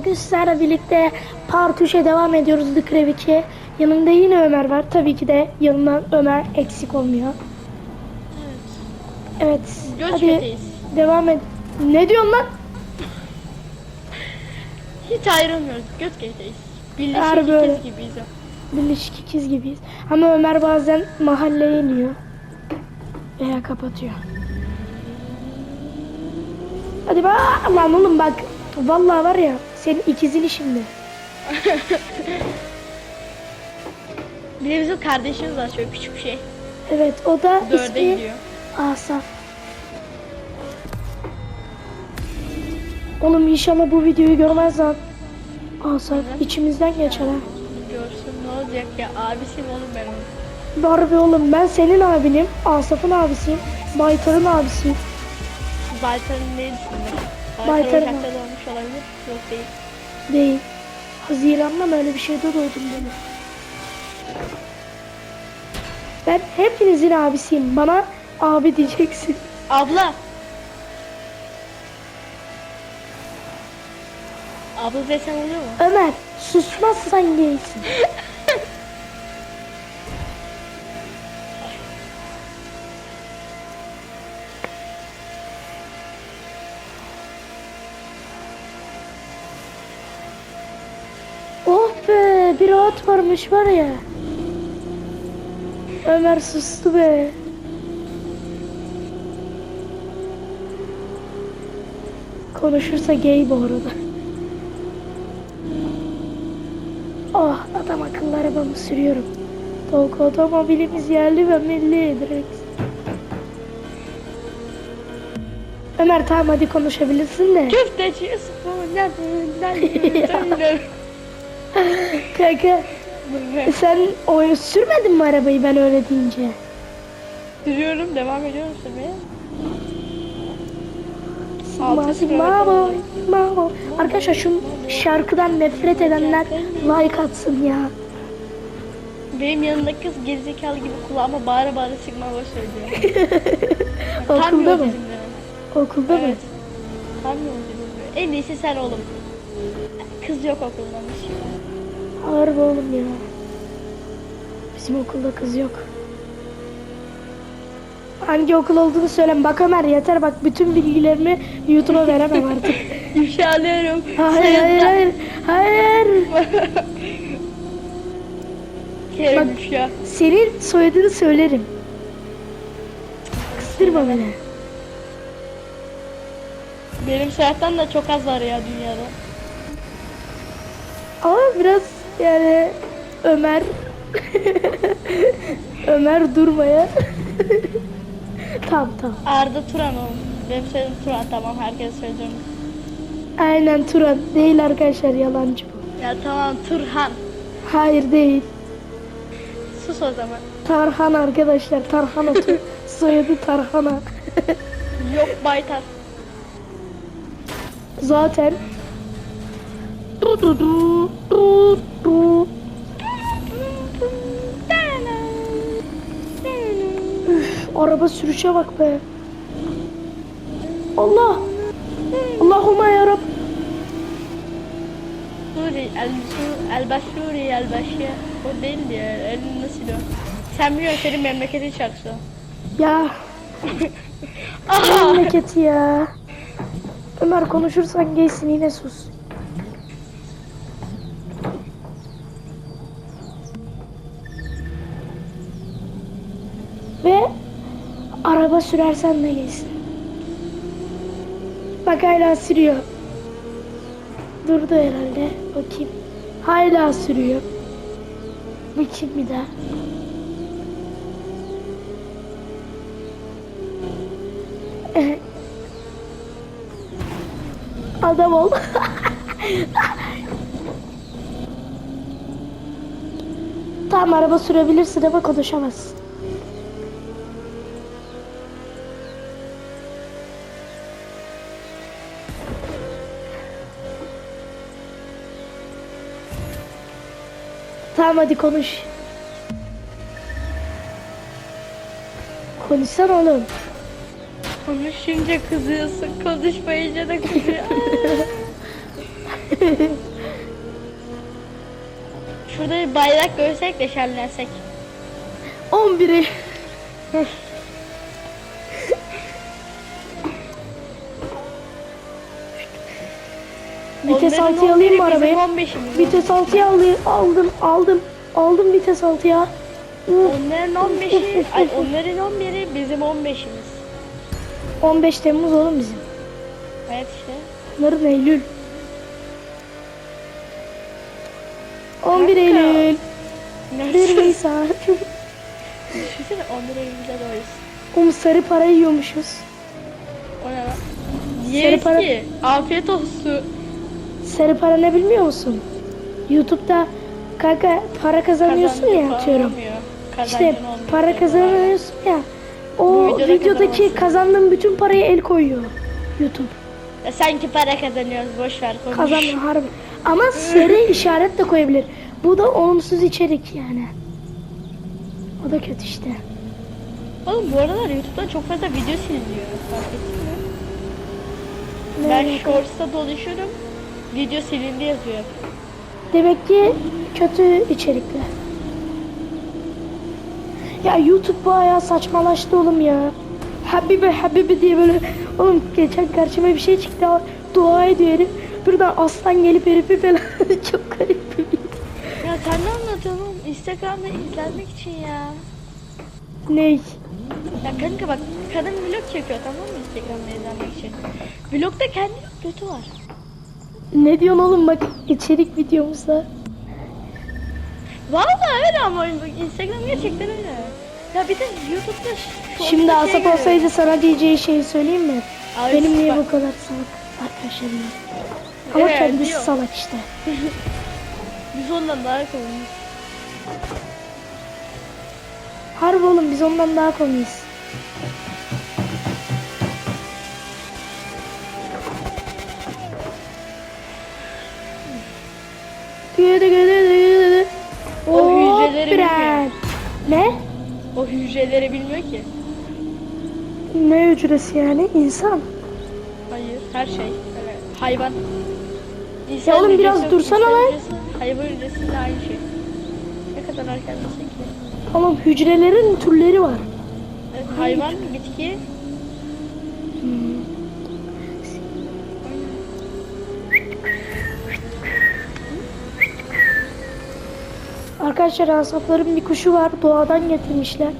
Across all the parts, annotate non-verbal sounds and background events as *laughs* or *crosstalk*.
Bugün sizlerle birlikte Part 3'e devam ediyoruz The Crew 2. Yanımda yine Ömer var. Tabii ki de yanımdan Ömer eksik olmuyor. Evet. hadi Göçmedeyiz. devam et. Ne diyorsun lan? Hiç ayrılmıyoruz. Götge'deyiz. Harbi Birleşik öyle. ikiz gibiyiz. ya. Birleşik ikiz gibiyiz. Ama Ömer bazen mahalleye iniyor. Veya kapatıyor. Hadi bak lan oğlum bak. Vallahi var ya senin ikizini şimdi. *laughs* Bir de bizim kardeşimiz var şöyle küçük bir şey. Evet o da Dörde ismi gidiyor. Asaf. Oğlum inşallah bu videoyu görmez lan. Asaf içimizden geçer ha. Görsün ne olacak ya. Abisiyim oğlum ben onun. Harbi oğlum ben senin abinim. Asaf'ın abisiyim. Baytar'ın abisiyim. Baytar'ın neydi şimdi? Baytar'ın Baytar'ın Yok değil. Değil. Haziran'da mı öyle bir şeyde doğdum dedi. Ben hepinizin abisiyim. Bana abi diyeceksin. Abla. Abla desen oluyor mu? Ömer susmazsan geysin. *laughs* varmış var ya. Ömer sustu be. Konuşursa gay bu arada. Oh adam akıllı arabamı sürüyorum. Tok otomobilimiz yerli ve milli direkt. Ömer tamam hadi konuşabilirsin de. Köfteci sıfırlarından *laughs* Kanka sen oyun sürmedin mi arabayı ben öyle deyince? Sürüyorum devam ediyorum sürmeye. Sigma bo. Arkadaşlar şu şarkıdan nefret edenler like atsın ya. Benim yanımdaki kız gerizekalı gibi kulağıma bağıra bağıra sigma söylüyor. *laughs* Tam Okulda mı? Okulda mı? Evet. Tam yol bizimle. En iyisi sen oğlum. Kız yok okuldamış. Harbi oğlum ya. Bizim okulda kız yok. Hangi okul olduğunu söyleme. Bak Ömer yeter bak bütün bilgilerimi YouTube'a veremem artık. *laughs* İfşalıyorum. hayır hayır hayır. Hayır. Kerem Bak- ifşa. Senin soyadını söylerim. Kıstırma beni. Benim soyattan da çok az var ya dünyada. Ama biraz yani Ömer *laughs* Ömer durmaya. *laughs* tamam tamam. Arda Turan oğlum. Benim soyadım Turan tamam herkes söylüyor. Aynen Turan değil arkadaşlar yalancı bu. Ya tamam Turhan. Hayır değil. Sus o zaman. Tarhan arkadaşlar Tarhan otu. *laughs* Soyadı Tarhana. Yok Baytar. Zaten du du, du du. Üf, araba sürüşe bak be. Allah. Allahümme yarab. Suri, el su, el başuri, el başı. O değil ya, elin nasıl o? Sen biliyorsun senin memleketin şarkısı. Ya *laughs* memleketi ya. Ömer konuşursan geysin yine sus. Ve araba sürersen de geysin. Bak hala sürüyor. Durdu herhalde. Bakayım. Hala sürüyor. Bakayım bir daha. *laughs* Adam ol. *laughs* tamam araba sürebilirsin ama konuşamazsın. Tamam hadi konuş. Konuşsana oğlum. Konuşunca kızıyorsun, konuşmayınca da kızıyor. *laughs* Şurada bir bayrak görsek de şenlensek. 11'i. Vites Onların 6'ya alayım mı 11'i arabayı? Bizim 15'imiz. Vites 6'ya alayım. Aldım, aldım. Aldım vites 6'ya. Uf, Onların 15'i, ay onların 11'i bizim 15'imiz. 15 Temmuz oğlum bizim. Evet işte. Bunların Eylül. 11 Kanka. Eylül. 1 Nisan. *laughs* Düşünsene 11 Eylül'de doğrusu. Oğlum sarı para yiyormuşuz. O ne lan? Yeriz para- ki. Afiyet olsun. Sarı para ne bilmiyor musun? YouTube'da kanka para kazanıyorsun Kazancı ya atıyorum. İşte para kazanıyorsun ya. O videoda videodaki kazanamazsın. kazandığın bütün parayı el koyuyor YouTube. Ya sanki para kazanıyoruz boş ver konuş. Kazanma harbi. Ama sarı *laughs* işaret de koyabilir. Bu da olumsuz içerik yani. O da kötü işte. Oğlum bu aralar YouTube'dan çok fazla video siliniyor. Fark ettin mi? Ne Ben? Shorts'ta dolaşıyorum. Video silindi yazıyor. Demek ki kötü içerikler. Ya YouTube bayağı saçmalaştı oğlum ya. Habibi Habibi diye böyle oğlum geçen karşıma bir şey çıktı dua ediyor herif. Buradan aslan gelip herifi falan *laughs* çok garip bir video. Ya sen ne anlatıyorsun oğlum? Instagram'da izlenmek için ya. Ney? Ya kanka bak kadın vlog çekiyor tamam mı Instagram'da izlenmek için. Vlogda kendi götü var. Ne diyorsun oğlum bak içerik videomuzda. Vallahi öyle ama Instagram gerçekten öyle. Ya bir de YouTube'da Shorts'ta Şimdi şey Asap görüyorum. olsaydı sana diyeceği şeyi söyleyeyim mi? Abi Benim niye bak- bu kadar salak arkadaşlarım var. Ama Evet, kendisi biliyorum. salak işte. *laughs* Biz ondan daha kolayız. Harbi oğlum biz ondan daha komiyiz. O hücreleri fren. Ne? O hücreleri bilmiyor ki. Ne hücresi yani? İnsan. Hayır, her şey. Evet. Hayvan. Ya oğlum biraz hücresi, dursana insan lan. hücresi, Hayvan hücresiyle aynı şey. Ne kadar arkadaşlar ki. Oğlum hücrelerin türleri var. Evet, hayvan, bitki. Arkadaşlar asapların bir kuşu var. Doğadan getirmişler.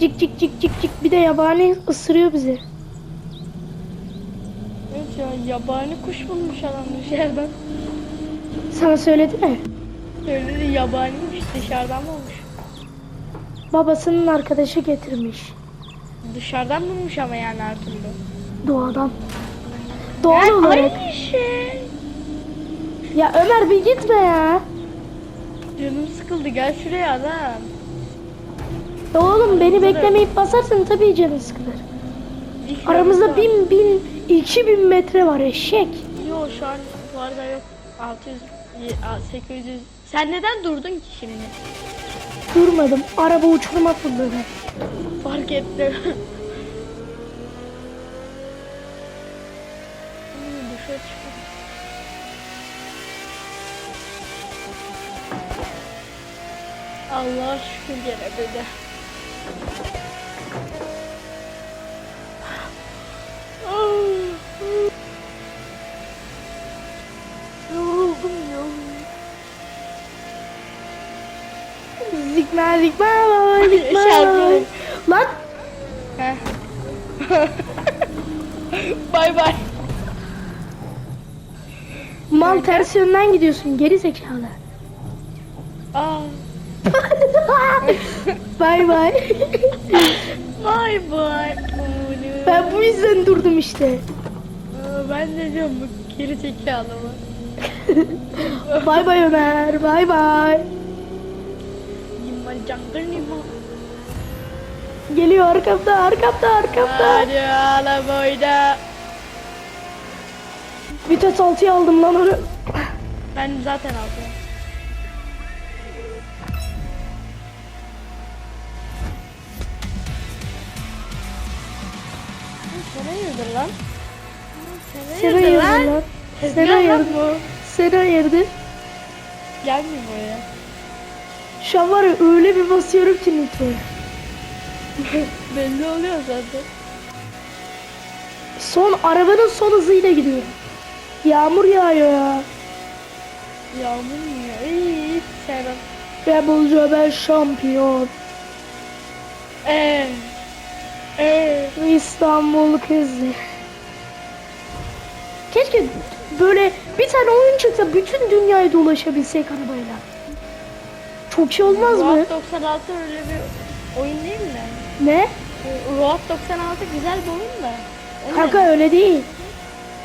Cik cik cik cik cik. Bir de yabani ısırıyor bizi. Evet ya yabani kuş bulmuş adam dışarıdan. Sana söyledi mi? Öyle de yabaniymiş dışarıdan bulmuş. Babasının arkadaşı getirmiş. Dışarıdan bulmuş ama yani her türlü. Doğadan. Doğal Yani olarak. aynı şey. Ya Ömer bir gitme ya. Canım sıkıldı gel şuraya adam. Ya oğlum beni beklemeyip basarsan tabii canın sıkılır. İlk Aramızda yolda- bin bin iki bin metre var eşek. Yok şu an bu arada yok. 600, y- a- 800. Sen neden durdun ki şimdi? Durmadım. Araba uçuruma fırladı. Fark ettim. *laughs* Allah şükür gene böyle. Yoruldum ya. Zikma zikma. Şarkı. Lan *laughs* bay bay. mal ters yönden gidiyorsun geri zekalı. Aa, bay bay. bay bay. ben bu yüzden durdum işte. Aa, ben de diyorum bu geri zekalı mı? *laughs* Bay bay Ömer. Bay bay. Cangır liman. Geliyor arkamda arkamda arkamda. Hadi ala boyda. Vites 6'ya aldım lan onu. Ben zaten aldım. Hayırdır lan? Sen Seni hayırdır lan. Sen Gel lan ayırdın. bu. Sen ayırdın. Gelmiyor buraya. Şu an var ya öyle bir basıyorum ki nitroya. *laughs* Belli oluyor zaten. Son arabanın son hızıyla gidiyorum. Yağmur yağıyor ya. Yağmur mu ya? İyi, hiç sevmem. Ben şampiyon. Eee. Eee. İstanbul kızı. Keşke böyle bir tane oyun çıksa bütün dünyayı dolaşabilsek arabayla. Çok iyi olmaz mı? Road 96 öyle bir oyun değil mi? Ne? Road 96 güzel bir oyun da. Ne? Kanka öyle değil.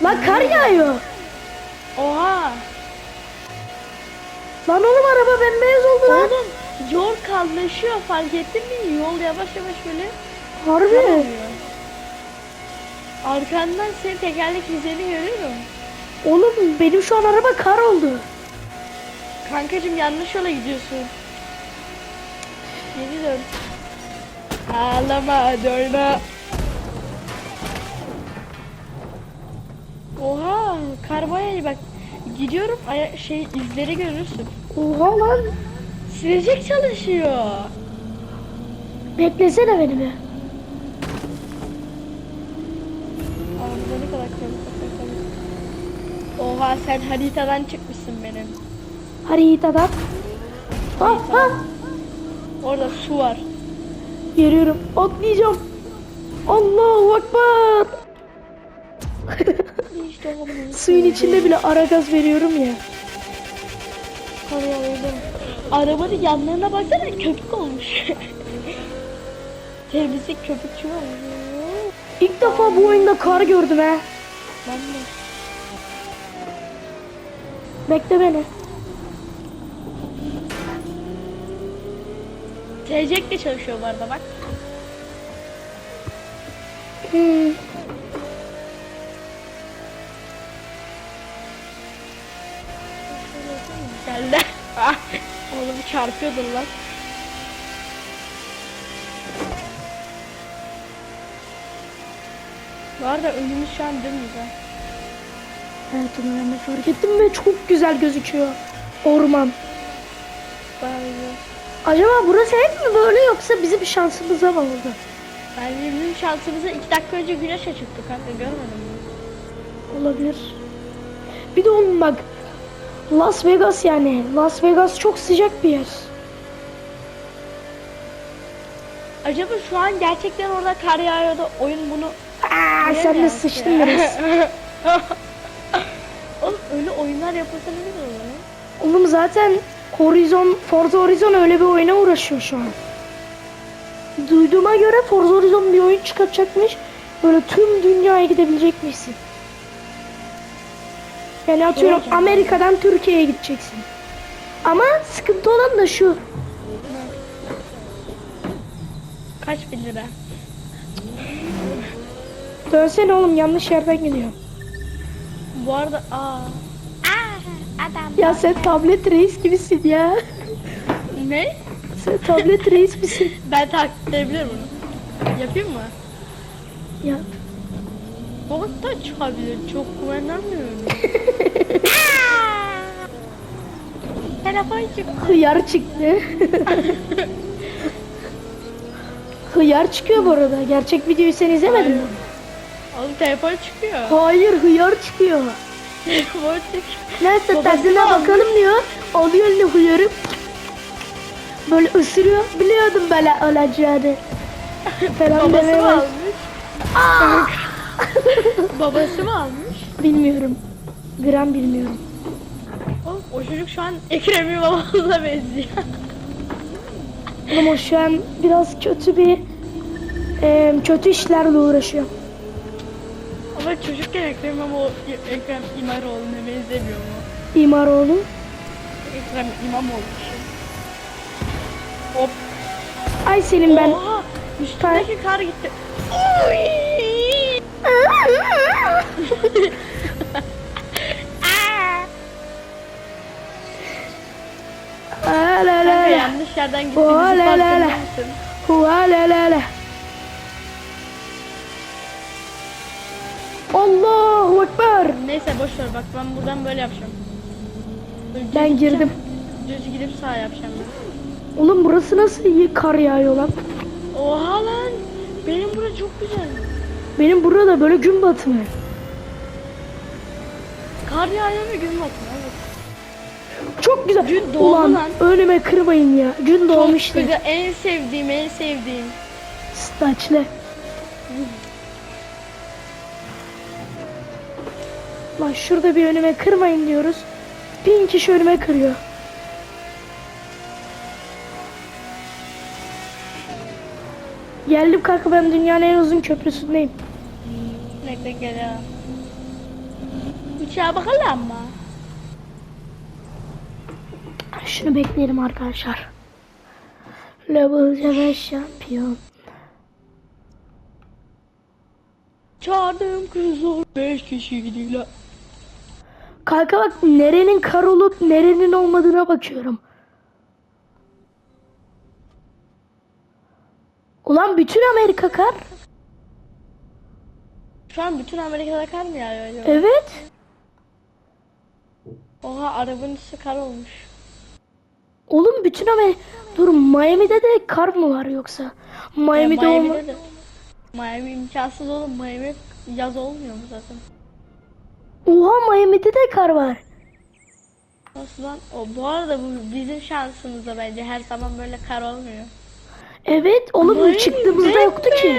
Lan kar yağıyor. Oha. Lan oğlum araba bembeyaz oldu lan. Oğlum yol kallaşıyor fark ettin mi? Yol yavaş yavaş böyle Harbi. Arkandan senin tekerlek izlerini görüyorum. Oğlum benim şu an araba kar oldu. Kankacım yanlış yola gidiyorsun. Geri dön. Ağlama dönme. Oha kar bayağı iyi bak. Gidiyorum şey izleri görürsün. Oha lan. Silecek çalışıyor. Beklesene beni bir. Sen haritadan çıkmışsın benim. Haritadan. Ha ha. Orada su var. Geliyorum. Atlayacağım. Allahu Ekber. İşte Suyun içinde bile ara gaz veriyorum ya. Arabanın yanlarına baksana köpük olmuş. Temizlik köpükçü olmuş. İlk defa bu oyunda kar gördüm he. Ben de. Bekle beni. Tecek de çalışıyor bu arada bak. Hmm. Geldi. *laughs* Ah, Oğlum çarpıyordun lan. Bu arada önümüz şu an dümdüz ha. Ben de fark ettim ve çok güzel gözüküyor. Orman. Bayağı güzel. Acaba burası hep mi böyle yoksa bizim şansımıza mı oldu? Ben bizim şansımıza iki dakika önce güneş çıktı kanka görmedin mi? Olabilir. Bir de oğlum bak Las Vegas yani. Las Vegas çok sıcak bir yer. Acaba şu an gerçekten orada kar yağıyor da oyun bunu Aa, sen de sıçtın biraz. *laughs* Oğlum öyle oyunlar yapılsa ne güzel olur ya. Oğlum zaten Horizon, Forza Horizon öyle bir oyuna uğraşıyor şu an. Duyduğuma göre Forza Horizon bir oyun çıkartacakmış. Böyle tüm dünyaya gidebilecekmişsin. Yani atıyorum Doğru. Amerika'dan Türkiye'ye gideceksin. Ama sıkıntı olan da şu. Kaç bin lira? Dönsene oğlum yanlış yerden gidiyor. Bu arada aa. Adam. Ya sen tablet reis gibisin ya. Ne? Sen tablet reis misin? *laughs* Ben taklit edebilirim bunu. Yapayım mı? Ya Bot da çıkabilir. Çok güvenemiyorum. *laughs* Telefon çıktı. hıyar çıktı. *laughs* hıyar çıkıyor bu arada. Gerçek videoyu sen izlemedin mi? Oğlum telefon çıkıyor. Hayır hıyar çıkıyor. Neyse tadına bakalım diyor. Alıyor eline hıyarı. Böyle ısırıyor. Biliyordum böyle olacağını. *laughs* Falan Babası mı almış? *laughs* Babası mı almış? Bilmiyorum. Gram bilmiyorum. Oğlum o çocuk şu an Ekrem İmamoğlu'na benziyor. Ama şu an biraz kötü bir e, kötü işlerle uğraşıyor. Ama çocukken Ekrem İmamoğlu, Ekrem İmamoğlu'na benzemiyor mu? İmaroğlu. Ekrem İmamoğlu işte. Hop. Ay senin ben. Oha! Üstündeki kar gitti. Aa, *laughs* la la Kanka la. yanlış yerden gittiğimizi la la farkında la. mısın? Hua la la la. Allahu Ekber. Neyse boş ver bak ben buradan böyle yapacağım. Düz Ben gideceğim, girdim. Düz gidip sağ yapacağım ben. Oğlum burası nasıl iyi kar yağıyor lan. Oha lan. Benim bura çok güzel. Benim burada böyle gün batımı. Kar yağıyor ve gün batımı. Evet. Çok güzel. Gün doğdu Ulan lan. önüme kırmayın ya. Gün Çok doğmuştu. güzel. En sevdiğim en sevdiğim. Staçlı. Lan şurada bir önüme kırmayın diyoruz. Bin kişi önüme kırıyor. Geldim kanka ben dünyanın en uzun köprüsündeyim. Bekle geliyor. Uçağa bakalım mı? Şunu bekleyelim arkadaşlar. Level 5 şampiyon. Çağırdım kızlar. Beş kişi gidiyorlar. Kanka bak nerenin kar olup nerenin olmadığına bakıyorum. Ulan bütün Amerika kar. Şu an bütün Amerika'da kar mı yağıyor acaba? Evet. Oha arabanın üstü kar olmuş. Oğlum bütün Amerika... Dur Miami'de de kar mı var yoksa? Miami'de olma... Miami'de de. Miami imkansız oğlum. Miami yaz olmuyor mu zaten? Oha Miami'de de kar var. Nasıl lan? O, bu arada bu bizim şansımızda bence her zaman böyle kar olmuyor. Evet oğlum Miami çıktığımızda yoktu ki.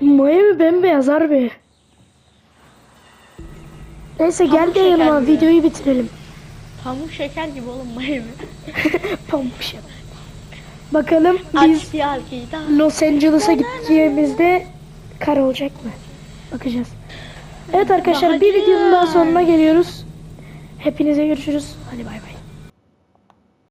Miami bembeyaz harbi. Neyse gel Pamuk de yanıma şeker gibi. videoyu bitirelim. Pamuk şeker gibi oğlum Miami. *laughs* Pamuk şey. Bakalım biz. Los Angeles'a gideceğimizde kar olacak mı? Bakacağız. Evet arkadaşlar bir videonun daha sonuna geliyoruz. Hepinize görüşürüz. Hadi bay bay.